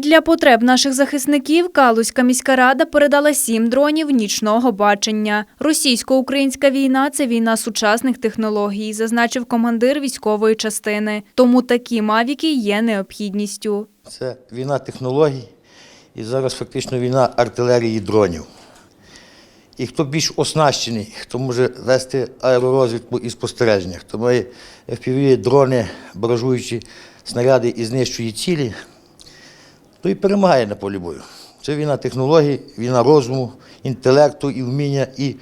Для потреб наших захисників Калузька міська рада передала сім дронів нічного бачення. Російсько-українська війна це війна сучасних технологій, зазначив командир військової частини. Тому такі мавіки є необхідністю. Це війна технологій і зараз фактично війна артилерії дронів. І хто більш оснащений, хто може вести аеророзвідку і спостереження, хто має FPV, дрони, баражуючі снаряди і знищує цілі, той і перемагає на полі бою. Це війна технологій, війна розуму, інтелекту і вміння, і,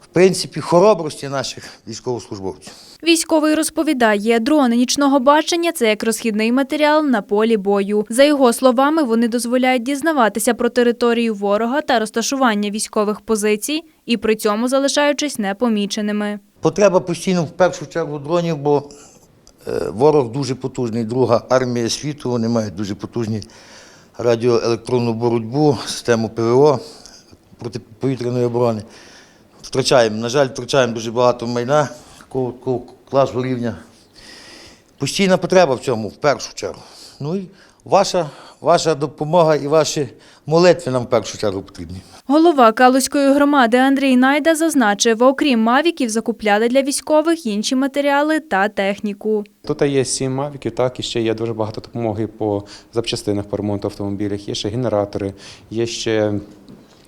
в принципі, хоробрості наших військовослужбовців. Військовий розповідає, дрони нічного бачення це як розхідний матеріал на полі бою. За його словами, вони дозволяють дізнаватися про територію ворога та розташування військових позицій і при цьому залишаючись непоміченими. Потреба постійно в першу чергу дронів, бо ворог дуже потужний, друга армія світу, вони мають дуже потужні радіоелектронну боротьбу, систему ПВО протиповітряної оборони. Втрачаємо, на жаль, втрачаємо дуже багато майна такого класу рівня. Постійна потреба в цьому в першу чергу. Ну і ваша, ваша допомога і ваші молитви нам в першу чергу потрібні. Голова Калузької громади Андрій Найда зазначив, окрім мавіків, закупляли для військових інші матеріали та техніку. Тут є сім мавіків, так і ще є дуже багато допомоги по запчастинах по ремонту автомобілів. Є ще генератори, є ще.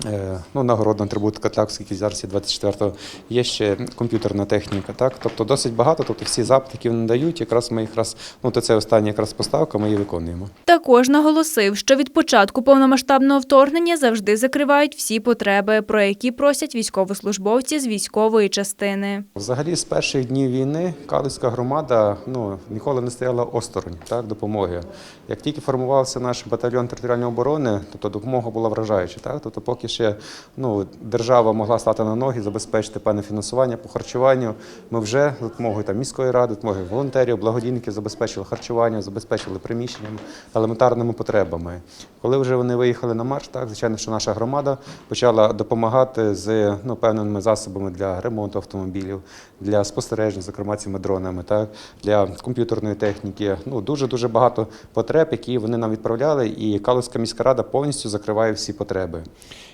Е, Ну, нагородна атрибутика, так, скільки зараз є 24-го, є ще комп'ютерна техніка, так, тобто досить багато, тобто всі запити, які вони дають, якраз ми якраз, ну, то це остання якраз поставка, ми її виконуємо. Також наголосив, що від початку повномасштабного вторгнення завжди закривають всі потреби, про які просять військовослужбовці з військової частини. Взагалі, з перших днів війни Калицька громада ну, ніколи не стояла осторонь так, допомоги. Як тільки формувався наш батальйон територіальної оборони, тобто допомога була вражаюча. Так? Тобто, поки ще ну, держава могла стати на ноги, забезпечити певне фінансування по харчуванню, ми вже за допомогою там, міської ради, допомогою волонтерів, благодійників забезпечили харчування, забезпечили приміщеннями, елементарними потребами. Коли вже вони виїхали на марш, так, звичайно, що наша громада почала допомагати з ну, певними засобами для ремонту автомобілів, для спостереження, зокрема цими дронами, так, для комп'ютерної техніки. Ну, дуже-дуже багато потреб, які вони нам відправляли, і Калузька міська рада повністю закриває всі потреби.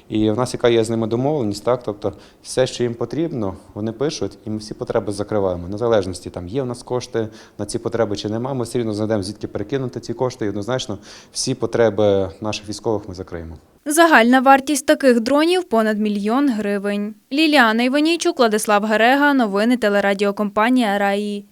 І в нас яка є з ними домовленість, так, тобто все, що їм потрібно, вони пишуть, і ми всі потреби закриваємо. Незалежності там є в нас кошти на ці потреби чи немає, ми все рівно знайдемо звідки перекинути ці кошти, і однозначно всі потреби наших військових ми закриємо. Загальна вартість таких дронів понад мільйон гривень. Ліліана Іванійчук, Владислав Герега, новини телерадіокомпанія Раї.